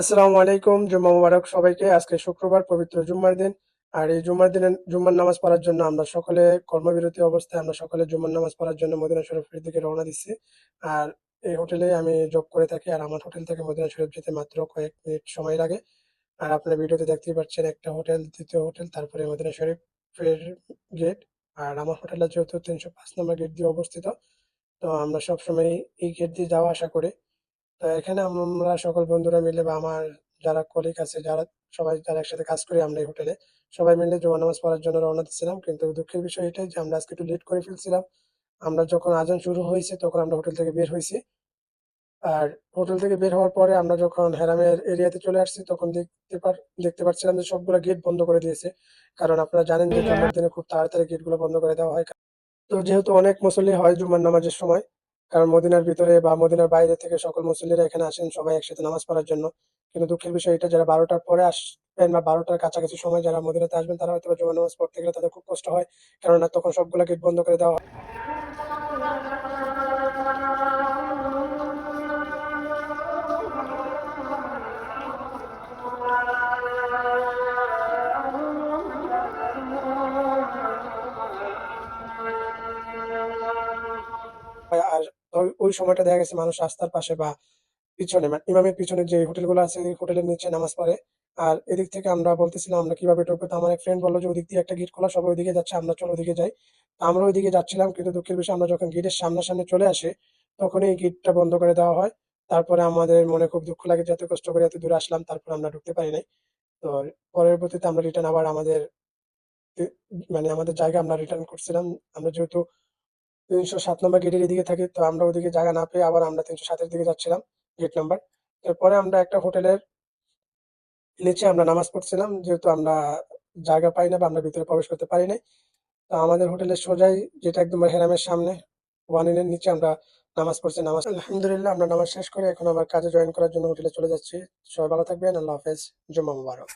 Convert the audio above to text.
আসসালামু আলাইকুম, জুম্মা মুবারক সবাইকে। আজকে শুক্রবার, পবিত্র জুম্মার দিন। আর এই জুম্মার দিনে জুম্মার নামাজ পড়ার জন্য আমরা সকলে কর্মবিরতি অবস্থায় আমরা সকলে জুম্মার নামাজ পড়ার জন্য মদিনা শরীফের দিকে রওনা দিচ্ছি। আর এই হোটেলে আমি জব করে থাকি আর আমার হোটেল থেকে মদিনা শরীফ যেতে মাত্র কয়েক মিনিট সময় লাগে। আর আপনার ভিডিওতে দেখতেই পাচ্ছেন একটা হোটেল, দ্বিতীয় হোটেল, তারপরে মদিনা শরীফের গেট। আর আমার হোটেলটা যেহেতু তিনশো পাঁচ নম্বর গেট দিয়ে অবস্থিত, তো আমরা সবসময় এই গেট দিয়ে যাওয়া আসা করি। তো এখানে আমরা সকল বন্ধুরা মিলে বা আমার যারা কলিগ আছে, যারা সবাই যারা একসাথে কাজ করি আমরা এই হোটেলে, সবাই মিলে জুমা নামাজ পড়ার জন্য রওনা দিচ্ছিলাম কিন্তু দুঃখের বিষয় এটাই যে আমরা আজকে একটু লেট করে ফেলছিলাম। আমরা যখন আজান শুরু হয়েছে তখন আমরা হোটেল থেকে বের হয়েছি। আর হোটেল থেকে বের হওয়ার পরে আমরা যখন হেরামের এরিয়াতে চলে আসছি তখন দেখতে দেখতে পাচ্ছিলাম যে সবগুলো গেট বন্ধ করে দিয়েছে। কারণ আপনারা জানেন যে জুম্মার দিনে খুব তাড়াতাড়ি গেটগুলো বন্ধ করে দেওয়া হয়। তো যেহেতু অনেক মুসল্লি হয় জুম্মার নামাজের সময় কারণ মদিনার ভিতরে বা মদিনার বাইরে থেকে সকল মুসল্লিরা এখানে আসেন সবাই একসাথে নামাজ পড়ার জন্য। কিন্তু দুঃখের বিষয় এটা, যারা বারোটার পরে আসবেন বা বারোটার কাছাকাছি সময় যারা মদিনাতে আসবেন, তারা হয়তো জুম্মার নামাজ পড়তে গেলে তাদের খুব কষ্ট হয়। কেননা তখন সবগুলো গেট বন্ধ করে দেওয়া হয়। আর ওই সময়টা দেখা গেছে মানুষ রাস্তার পাশে বা পিছনে মানে ইমামের পিছনে যে হোটেলগুলো আছে হোটেলের নিচে নামাজ পড়ে। আর এদিক থেকে আমরা বলতেছিলাম, আমরা কীভাবে ঢুকবো? তো আমার এক ফ্রেন্ড বলল যে, ওদিক দিয়ে একটা গেট খোলা, সবাই ওইদিকে যাচ্ছে, আমরা চলো ওদিকে যাই। আমরা ওইদিকে যাচ্ছিলাম, কিন্তু দুঃখের বিষয়, আমরা যখন গেটের সামনাসামনি চলে আসে তখন এই গেটটা বন্ধ করে দেওয়া হয়। তারপরে আমাদের মনে খুব দুঃখ লাগে যে, এত কষ্ট করে এত দূরে আসলাম, তারপর আমরা ঢুকতে পারি নাই। তো পরবর্তীতে আমরা রিটার্ন আবার আমাদের মানে আমাদের জায়গা আমরা রিটার্ন করছিলাম। আমরা যেহেতু তিনশো সাত নম্বর গেটের এদিকে থাকি, তো আমরা ওদিকে জায়গা না পেয়ে আবার আমরা তিনশো সাতের দিকে যাচ্ছিলাম গেট নাম্বার এরপরে আমরা একটা হোটেলের নিচে আমরা নামাজ পড়ছিলাম, যেহেতু আমরা জায়গা পাই না বা আমরা ভিতরে প্রবেশ করতে পারি নাই। তো আমাদের হোটেলের সোজাই যেটা একদম হেরামের সামনে ওয়ানিনের নিচে আমরা নামাজ পড়ছি, নামাজ আলহামদুলিল্লাহ আমরা নামাজ শেষ করে এখন আবার কাজে জয়েন করার জন্য হোটেলে চলে যাচ্ছি। সবাই ভালো থাকবেন, আল্লাহ হাফেজ, জুম্মা মুবারক।